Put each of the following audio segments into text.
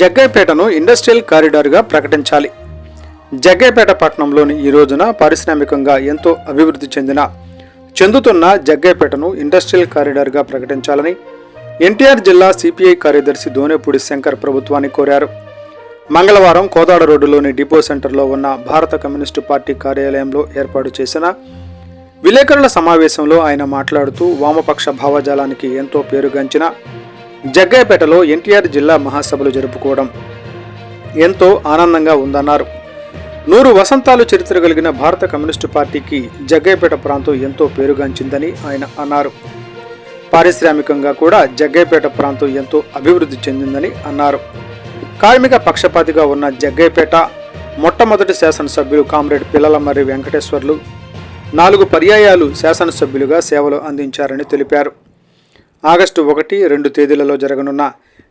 జగ్గైపేటను industrial కారిడార్గా ప్రకటించాలి. జగ్గైపేట పట్టణంలోని ఈ రోజున పారిశ్రామికంగా ఎంతో అభివృద్ధి చెందిన చెందుతున్న జగ్గైపేటను ఇండస్ట్రియల్ కారిడార్గా ప్రకటించాలని ఎన్టీఆర్ జిల్లా సిపిఐ కార్యదర్శి దోనేపూడి శంకర్ ప్రభుత్వాన్ని కోరారు. మంగళవారం కోదాడ రోడ్డులోని డిపో సెంటర్లో ఉన్న భారత కమ్యూనిస్టు పార్టీ కార్యాలయంలో ఏర్పాటు చేసిన విలేకరుల సమావేశంలో ఆయన మాట్లాడుతూ వామపక్ష భావజాలానికి ఎంతో పేరుగాంచిన జగ్గైపేటలో ఎన్టీఆర్ జిల్లా మహాసభలు జరుపుకోవడం ఎంతో ఆనందంగా ఉందన్నారు. నూరు వసంతాలు చరిత్ర కలిగిన భారత కమ్యూనిస్టు పార్టీకి జగ్గైపేట ప్రాంతం ఎంతో పేరుగాంచిందని ఆయన అన్నారు. పారిశ్రామికంగా కూడా జగ్గైపేట ప్రాంతం ఎంతో అభివృద్ధి చెందిందని అన్నారు. కార్మిక పక్షపాతిగా ఉన్న జగ్గైపేట మొట్టమొదటి శాసనసభ్యులు కామ్రేడ్ పిల్లలమర్రి వెంకటేశ్వర్లు నాలుగు పర్యాయాలు శాసనసభ్యులుగా సేవలు అందించారని తెలిపారు. ఆగస్టు ఒకటి రెండు తేదీలలో జరగనున్న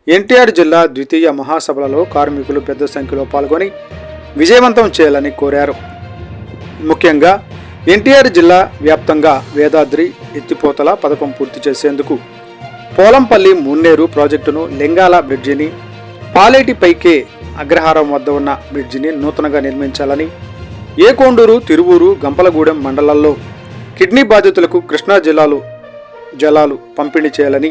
ఎన్టీఆర్ జిల్లా ద్వితీయ మహాసభలలో కార్మికులు పెద్ద సంఖ్యలో పాల్గొని విజయవంతం చేయాలని కోరారు. ముఖ్యంగా ఎన్టీఆర్ జిల్లా వ్యాప్తంగా వేదాద్రి ఎత్తిపోతల పథకం పూర్తి చేసేందుకు పోలంపల్లి మున్నేరు ప్రాజెక్టును లింగాల బ్రిడ్జిని పాలేటిపైకే అగ్రహారం వద్ద ఉన్న బ్రిడ్జిని నూతనంగా నిర్మించాలని ఏకోండూరు తిరువూరు గంపలగూడెం మండలాల్లో కిడ్నీ బాధితులకు కృష్ణా జిల్లాలో జలాలు పంపిణీ చేయాలని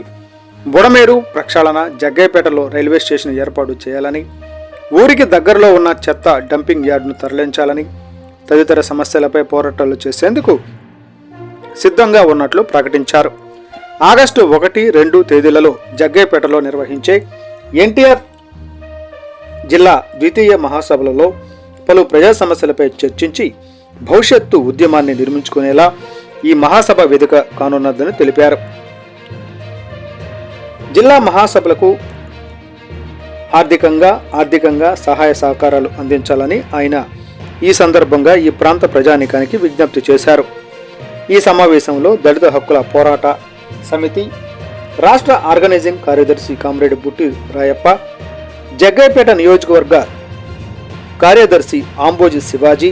బుడమేరు ప్రక్షాళన జగ్గైపేటలో రైల్వే స్టేషన్ ఏర్పాటు చేయాలని ఊరికి దగ్గరలో ఉన్న చెత్త డంపింగ్ యార్డును తరలించాలని తదితర సమస్యలపై పోరాటాలు చేసేందుకు సిద్ధంగా ఉన్నట్లు ప్రకటించారు. ఆగస్టు ఒకటి రెండు తేదీలలో జగ్గైపేటలో నిర్వహించే ఎన్టీఆర్ జిల్లా ద్వితీయ మహాసభలలో పలు ప్రజా సమస్యలపై చర్చించి భవిష్యత్తు ఉద్యమాన్ని నిర్మించుకునేలా ఈ మహాసభ వేదిక కానున్నదని తెలిపారు. జిల్లా మహాసభలకు ఆర్థికంగా ఆర్థికంగా సహాయ సహకారాలు అందించాలని ఆయన ఈ సందర్భంగా ఈ ప్రాంత ప్రజానికానికి విజ్ఞప్తి చేశారు. ఈ సమావేశంలో దళిత హక్కుల పోరాట సమితి రాష్ట్ర ఆర్గనైజింగ్ కార్యదర్శి కామ్రేడ్ బుట్టి రాయప్ప జగ్గైపేట నియోజకవర్గ కార్యదర్శి ఆంబోజి శివాజీ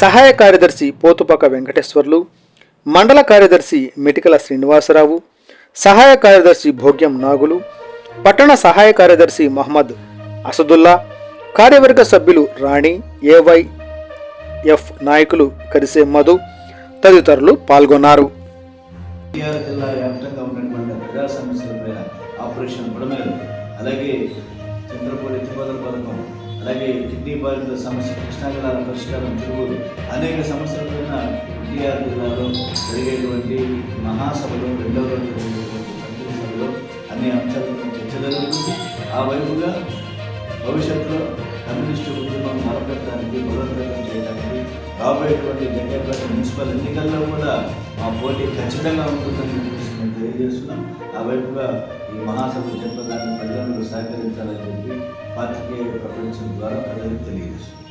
సహాయ కార్యదర్శి పోతుపక వెంకటేశ్వర్లు మండల కార్యదర్శి మెటికల శ్రీనివాసరావు సహాయ కార్యదర్శి భోగ్యం నాగులు పట్టణ సహాయ కార్యదర్శి మహమ్మద్ అసదుల్లా కార్యవర్గ సభ్యులు రాణి ఏవై ఎఫ్ నాయకులు కరిసే మధు తదితరులు పాల్గొన్నారు. ఆపరేషన్ అలాగే చంద్రపూడి ఎత్తిపోతల పథకం అలాగే కిడ్నీ బాధితుల సమస్య కృష్ణా జిల్లాల పరిష్కారం తిరుగులు అనేక సమస్యల పైన ఎన్టీఆర్ జిల్లాలో జరిగేటువంటి మహాసభలో రెండవ రోజు జరిగేటువంటి పంపిణీ సభలో అన్ని అంశాలపై చర్చ జరుగుతుంది ఆ వైపుగా భవిష్యత్తులో కమ్యూనిస్టు ఉద్యమం మరపెట్టడానికి బలోపేతం చేయడానికి రాబోయేటువంటి జగ్గపేట మున్సిపల్ ఎన్నికల్లో కూడా మా పోటీ ఖచ్చితంగా ఉంటుందని మేము తెలియజేస్తున్నాం. ఆ వైపుగా ఈ మహాసభ చెప్పడానికి ప్రజలందరూ సహకరించాలని చెప్పి పాత్రికేయ ప్రపంచం ద్వారా ప్రజలకు తెలియజేస్తుంది.